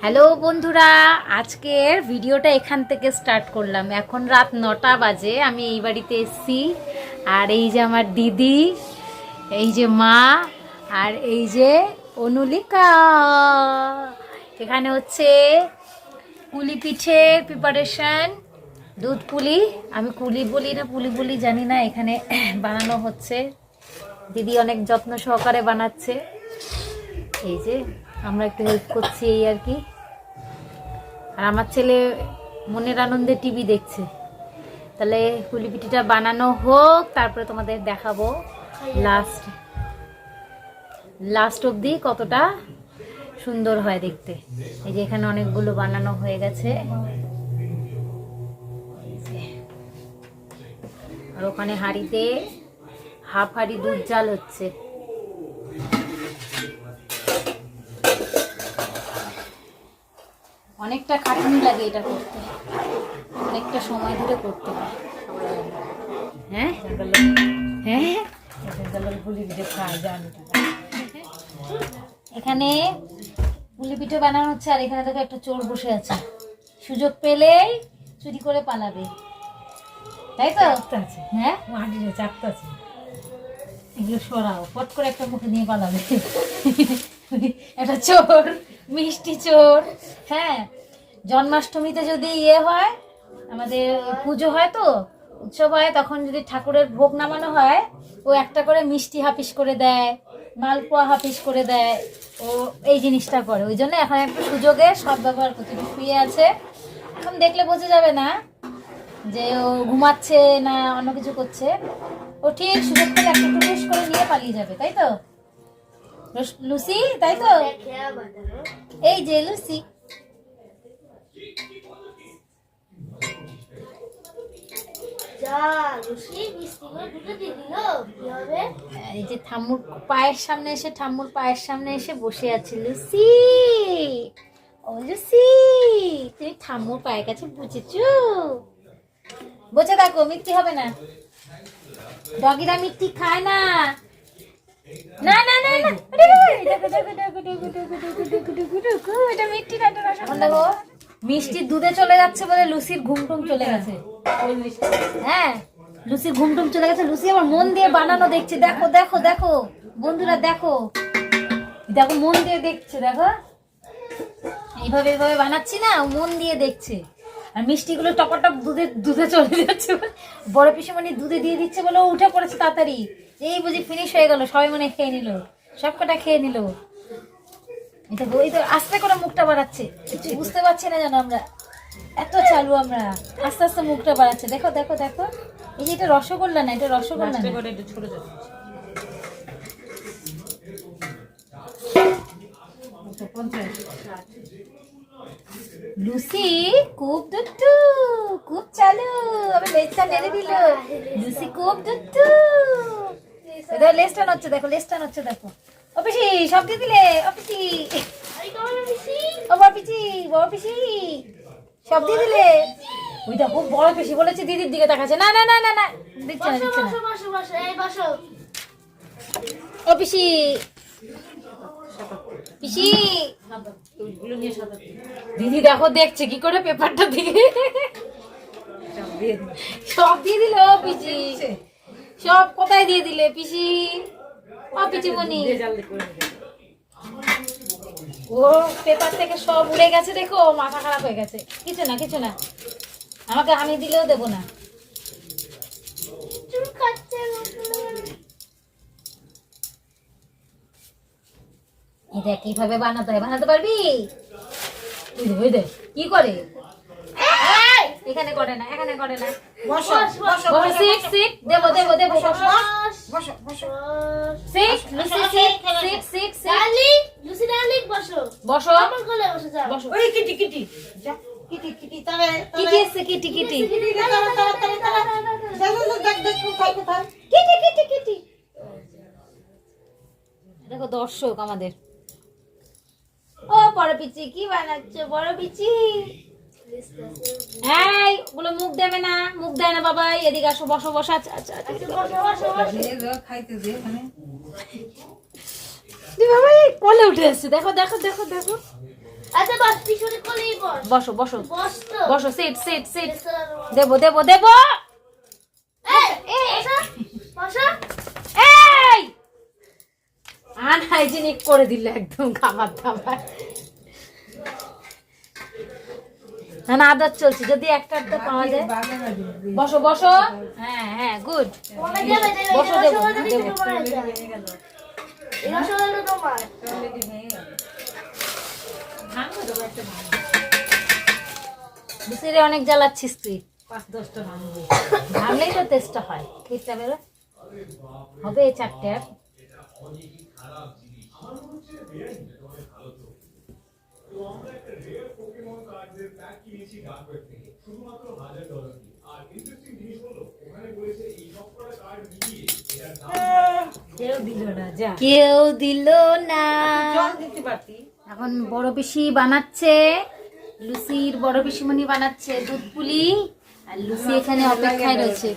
Hello বন্ধুরা, আজকের ভিডিওটা এখান থেকে স্টার্ট করলাম। এখন রাত নটা বাজে, আমি এই বাড়িতে এসেছি। আর এই যে আমার দিদি, এই যে মা, আর এই যে অনুলিকা। এখানে হচ্ছে কুলি পিঠের প্রিপারেশন দুধ পুলি। আমি কুলি বলি না, পুলি বলি জানি না, এখানে বানানো হচ্ছে। দিদি অনেক যত্ন সহকারে বানাচ্ছে। এই যে আমরা একটু হেল্প করছি এই আর কি। আর আমার ছেলে মনের আনন্দে টিভি দেখছে। তাহলে পুলি পিঠিটা বানানো হোক, তারপরে তোমাদের দেখাবো লাস্ট লাস্ট অবধি কতটা সুন্দর হয় দেখতে। এই যে এখানে অনেকগুলো বানানো হয়ে গেছে। আর ওখানে হাঁড়িতে হাফ হাঁড়ি দুধ জাল হচ্ছে। অনেকটা খাটনি লাগে এটা করতে। অনেকটা সময় ধরে করতে হয়। হ্যাঁ? হ্যাঁ? এখানে পুলি পিঠে বানানো হচ্ছে আর এখানে দেখো একটা চোর বসে আছে। সুযোগ পেলেই চুরি করে পালাবে। তাই তো? হ্যাঁ? আছে। এগুলো সরাও। পট করে একটা মুখে নিয়ে পালাবে। একটা চোর মিষ্টি চোর। হ্যাঁ? জন্মাষ্টমীতে যদি ইয়ে হয় আমাদের পুজো হয় তো উৎসব হয় তখন যদি ঠাকুরের ভোগ নামানো হয় ও একটা করে মিষ্টি হাফিস করে দেয় মালপোয়া হাফিস করে দেয় ও এই জিনিসটা করে। ওই জন্য এখন একটা সুযোগে সব ব্যবহার করছে শুয়ে আছে। এখন দেখলে বোঝা যাবে না যে ও ঘুমাচ্ছে না অন্য কিছু করছে। ও ঠিক সুযোগ পেলে একটা টুকুস করে নিয়ে পালিয়ে যাবে তাই তো? লুসি তাই তো? এই যে লুসি। পায়ের সামনে এসে ঠাম্মুর পায়ের সামনে এসে বসে আছে লুসি ও লুসি তুমি ঠাম্মুর পায়ের কাছে বুঝেছ বসে থাকো মিথ্যি হবে না ডগিরা মিথ্যি খায় না না না না না না মিষ্টি দুধে চলে যাচ্ছে বলে লুসির ঘুমটুম চলে গেছে। হ্যাঁ লুসির ঘুমটুম চলে গেছে। লুসি আমার মন দিয়ে বানানো দেখছে। দেখো দেখো দেখো, বন্ধুরা দেখো। দেখো, মন দিয়ে দেখছে, দেখো। এইভাবে এইভাবে বানাচ্ছি না, মন দিয়ে দেখছে। আর মিষ্টিগুলো টপাটপ দুধে দুধে চলে যাচ্ছে বড় পিসেমণি দুধে দিয়ে দিচ্ছে বলে উঠে পড়েছে তাড়াতাড়ি। এই বুঝি ফিনিশ হয়ে গেল, সবাই মনে খেয়ে নিল। সব কটা খেয়ে নিল। এটা ওই তো আস্তে করে মুখটা বাড়াচ্ছে। কিছু বুঝতে পারছি না জানো আমরা। এত চালু আমরা। আস্তে আস্তে মুখটা বাড়াচ্ছে। দেখো দেখো দেখো। এই যে এটা রসগোল্লা না এটা রসগোল্লা না? লুসি খুব দুট্টু খুব চালু। আমি লেজটা নেড়ে দিল। লুসি খুব দুট্টু। দেখো লেজটা নচ্ছে দেখো লেজটা নচ্ছে দেখো। অপিসি সব দিয়ে দিলে অপিসি আমি ও বড় পিসি বড় পিসি সব দিয়ে দিলে। ওই দেখো বড় পিসি বলেছে দিদির দিকে তাকাচ্ছে। না না না না না দিচ্ছে না দিচ্ছে না। ও পিসি পিসি। দিদি দেখো দেখছে কি করে পেপারটা দিয়ে। সব দিয়ে দিল পিসি। সব কোথায় দিয়ে দিলে পিসি? ও ও পেপার থেকে সব উড়ে গেছে দেখো মাথা খারাপ হয়ে গেছে। কিছু না কিছু না। আমাকে আমি দিলেও দেবো না। দেখ কীভাবে বানাতে হয়? বানাতে পারবি? কি করে? এখানে করে না এখানে করে না। বসো বসো বসো সিট সিট দেবো দেবো দেবো বসো বসো বসো sit Lucy sit sit sit darling Lucy বসো। বসো। আমার কোলে বসে যাও। বসো। ওই কিটি কিটি। যা কিটি কিটি তবে কিটি এসছে কিটি কিটি। কিটি তারা তারা তারা তারা দেখ দেখ কোথায় কোথায়। Kitty Kitty Kitty. দেখো দর্শক আমাদের। ও বড় পিচি কি বানাচ্ছে বড় পিচি? এই ওগুলো মুখ দেবে না মুখ দেয় না বাবা এদিকে আসো বসো বসো আচ্ছা আচ্ছা আচ্ছা। খাইতে দে মানে বাবা কোলে উঠে এসছে। দেখো দেখো দেখো দেখো। আচ্ছা বাস পিছনে কোলেই বস। বসো বসো। বসো সিট সিট সিট। দেবো দেবো দেবো। এই, বসো, বসো। এই! আনহাইজিনিক করে দিল একদম খাবার দাবার। না না আদর চলছে। যদি একটা একটা পাওয়া যায়। বসো বসো। হ্যাঁ হ্যাঁ গুড। তোমাকে দেবে, দেবে, বসো, এই দেবো, রসগোল্লা দেবো। তোমার এটা। এই রসগোল্লা তোমার। বুসিরে অনেক জ্বালাচ্ছিস তুই ভাবলেই তো টেস্টটা হয় খেতে বেরো হবে এই চারটে আর কেউ দিল না এখন বড় পিসি বানাচ্ছে লুসির বড় পিসিমণি বানাচ্ছে দুধ পুলি আর লুসি এখানে অপেক্ষায় রয়েছে।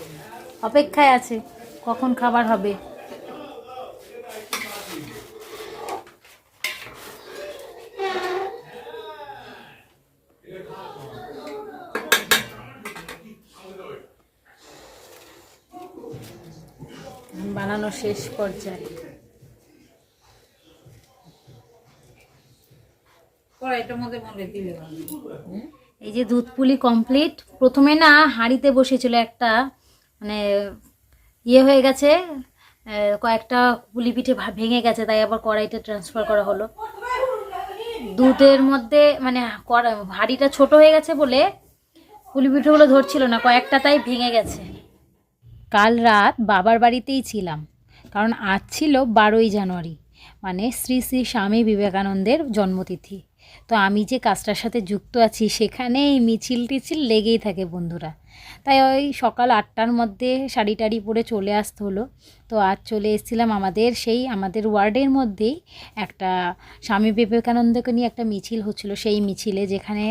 অপেক্ষায় আছে কখন খাবার হবে? শেষ পর্যায়ে। এই যে দুধ পুলি কমপ্লিট প্রথমে না হাঁড়িতে বসেছিল একটা মানে ইয়ে হয়ে গেছে কয়েকটা পুলি পিঠে ভেঙে গেছে তাই আবার কড়াইতে ট্রান্সফার করা হলো। দুধের মধ্যে মানে হাঁড়িটা ছোট হয়ে গেছে বলে পুলি পিঠেগুলো ধরছিল না কয়েকটা তাই ভেঙে গেছে। কাল রাত বাবার বাড়িতেই ছিলাম। কারণ আজ ছিল বারোই জানুয়ারি মানে শ্রী শ্রী স্বামী বিবেকানন্দের জন্মতিথি। তো আমি যে কাজটার সাথে যুক্ত আছি সেখানে এই মিছিল টিছিল লেগেই থাকে বন্ধুরা। তাই ওই সকাল আটটার মধ্যে শাড়ি টাড়ি পরে চলে আসতে হলো। তো আজ চলে এসেছিলাম আমাদের সেই, আমাদের ওয়ার্ডের মধ্যেই একটা স্বামী বিবেকানন্দকে নিয়ে একটা মিছিল হচ্ছিল। সেই মিছিলে যেখানে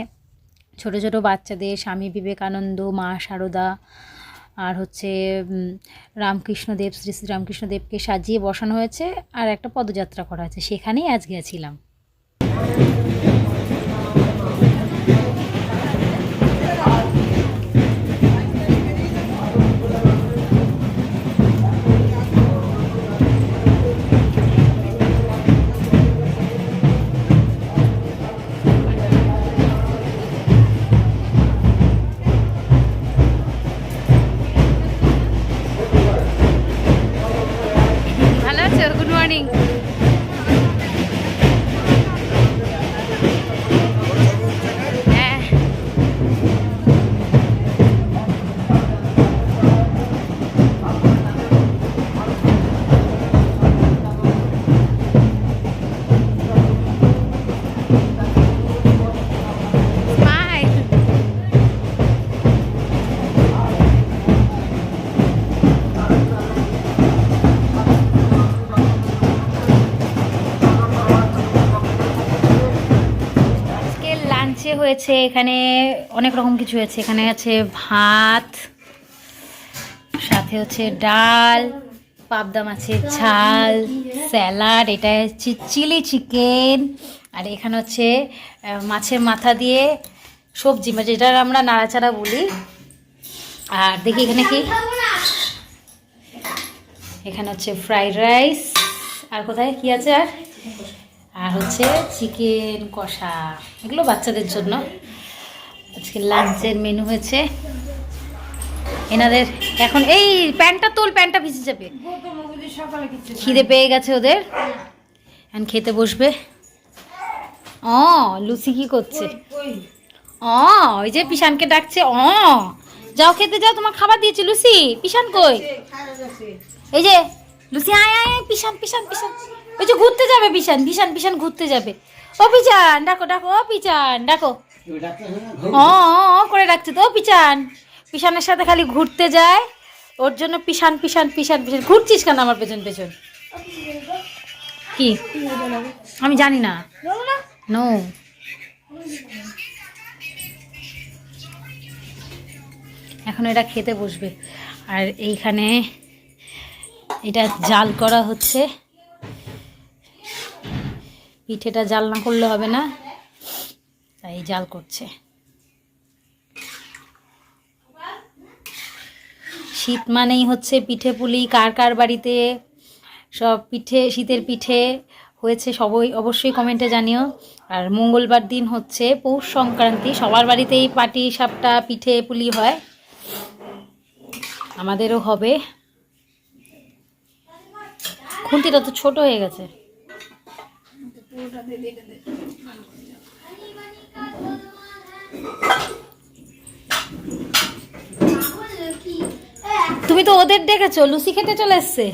ছোট ছোট বাচ্চাদের, স্বামী বিবেকানন্দ, মা শারদা আর হচ্ছে রামকৃষ্ণদেব, শ্রী শ্রী রামকৃষ্ণদেবকে সাজিয়ে বসানো হয়েছে আর একটা পদযাত্রা করা হয়েছে। সেখানেই আজ গেছিলাম হয়েছে এখানে অনেক রকম কিছু হয়েছে এখানে আছে ভাত, সাথে হচ্ছে ডাল, পাবদা মাছের ঝাল, স্যালাড, এটা হচ্ছে চিলি চিকেন, আর এখানে হচ্ছে মাছের মাথা দিয়ে সবজি মানে যেটা আমরা নাড়াচাড়া বলি। আর দেখি এখানে কি? এখানে হচ্ছে ফ্রাইড রাইস, আর কোথায় কি আছে আর? আর হচ্ছে চিকেন কষা এগুলো বাচ্চাদের জন্য। আজকে লাঞ্চের মেনু হয়েছে এনাদের। এখন এই প্যান্টটা তোল প্যান্টটা ভিজে যাবে। খিদে পেয়ে গেছে ওদের। এখন খেতে বসবে। ও লুচি কি করছে? ও ওই যে পিসানকে ডাকছে। ও যাও খেতে যাও তোমার খাবার দিয়েছি। লুসি পিসান কই? এই যে লুসি আয় আয়, পিসান পিসান পিসান ওই যে ঘুরতে যাবে পিসান পিসান পিসান ঘুরতে যাবে। ও পিচান ডাকো ডাকো ও পিচান ডাকো। ও করে ডাকছে তো পিচান পিসানের সাথে খালি ঘুরতে যায়। ওর জন্য পিসান পিসান পিসান পিসান ঘুরছিস কেন আমার পেছন পেছন? কি? আমি জানি না। নো এখন এটা খেতে বসবে। আর এইখানে এটা জাল করা হচ্ছে। পিঠেটা জাল না করলে হবে না। তাই জাল করছে। শীত মানেই হচ্ছে পিঠে পুলি, কার কার বাড়িতে সব পিঠে, শীতের পিঠে হয়েছে সবই অবশ্যই কমেন্টে জানিও। আর মঙ্গলবার দিন হচ্ছে পৌষ সংক্রান্তি, সবার বাড়িতেই পাটি, সাপটা, পিঠে পুলি হয়। আমাদেরও হবে। খুন্তিটা তো ছোট হয়ে গেছে। তুমি তো ওদের দেখেছ লুচি খেতে চলে এসছে।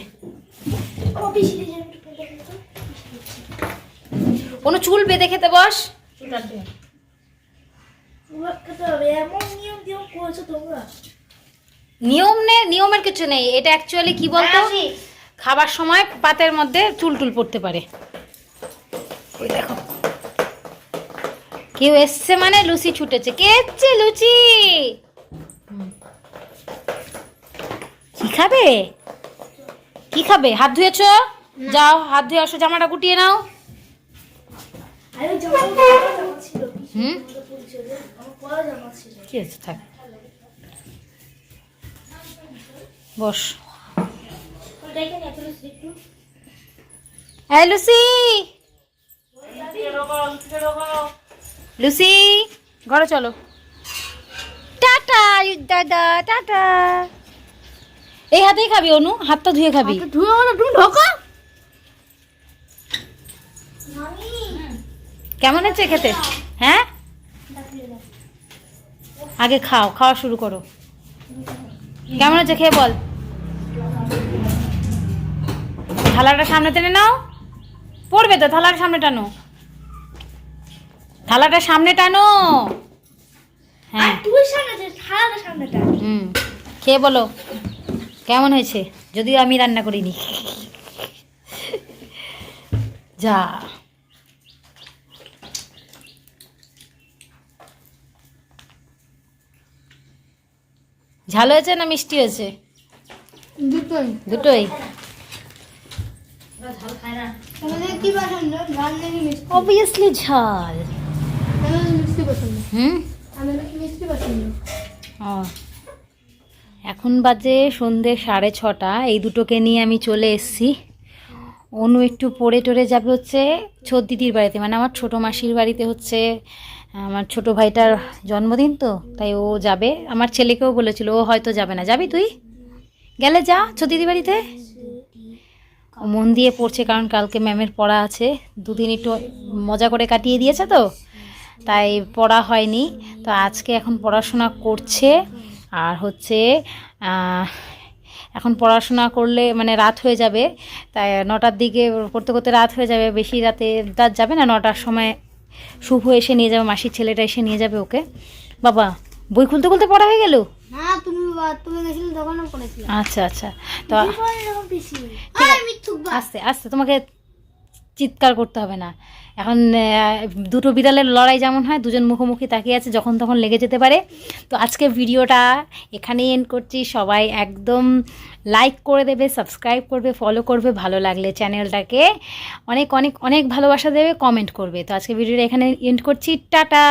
কোনো চুল বেঁধে খেতে বস। নিয়ম নেই নিয়মের কিছু নেই। এটা অ্যাকচুয়ালি কি বলতো? খাবার সময় পাতের মধ্যে চুল টুল পড়তে পারে। ওই দেখো। কেউ এসছে মানে লুচি ছুটেছে। কে এসছে লুচি? কি খাবে? কি খাবে? হাত ধুয়েছো? যাও হাত ধুয়ে আসো জামাটা গুটিয়ে নাও। হুম? কি আছে থাক। বস। এই লুসি লুসি ঘরে চলো। টাটা দাদা টাটা। এই হাতেই খাবি অনু হাতটা ধুয়ে খাবি। ধুয়ে তুমি ঢোকো। কেমন হচ্ছে খেতে? হ্যাঁ? আগে খাও খাওয়া শুরু করো। কেমন হচ্ছে খেয়ে বল। থালাটা সামনে টেনে নাও। পড়বে তো থালার সামনে টানো। থালাটা সামনে টানো। হ্যাঁ। তুই সামনে হুম খেয়ে বলো কেমন হয়েছে? যদিও আমি রান্না করিনি। যা। ঝাল হয়েছে না মিষ্টি হয়েছে? দুটোই। দুটোই। অবভিয়াসলি ঝাল। মিষ্টি পছন্দ। হুম? আমাদের কি মিষ্টি পছন্দ। ও। এখন বাজে সন্ধে সাড়ে ছটা এই দুটোকে নিয়ে আমি চলে এসেছি। অনু একটু পড়ে টরে যাবে হচ্ছে ছোট দিদির বাড়িতে মানে আমার ছোটো মাসির বাড়িতে হচ্ছে আমার ছোট ভাইটার জন্মদিন তো তাই ও যাবে। আমার ছেলেকেও বলেছিল ও হয়তো যাবে না। যাবি তুই? গেলে যা ছোট দিদির বাড়িতে। মন দিয়ে পড়ছে কারণ কালকে ম্যামের পড়া আছে। দুদিন একটু মজা করে কাটিয়ে দিয়েছে তো। তাই পড়া হয়নি। তো আজকে এখন পড়াশোনা করছে। আর হচ্ছে এখন পড়াশোনা করলে মানে রাত হয়ে যাবে। তাই নটার দিকে করতে করতে রাত হয়ে যাবে। বেশি রাতে রাত যাবে না নটার সময় শুভ এসে নিয়ে যাবে মাসির ছেলেটা এসে নিয়ে যাবে ওকে। বাবা বই খুলতে খুলতে পড়া হয়ে গেল? আচ্ছা আচ্ছা। তো। আস্তে আস্তে তোমাকে চিৎকার করতে হবে না। এখন দুটো বিড়ালের লড়াই যেমন হয়, দুজন মুখোমুখি তাকিয়ে আছে, যখন তখন লেগে যেতে পারে। তো আজকে ভিডিওটা এখানেই এন্ড করছি। সবাই একদম লাইক করে দেবে সাবস্ক্রাইব করবে ফলো করবে, ভালো লাগলে চ্যানেলটাকে অনেক অনেক অনেক ভালোবাসা দেবে কমেন্ট করবে। তো আজকে ভিডিওটা এখানে এন্ড করছি। টাটা!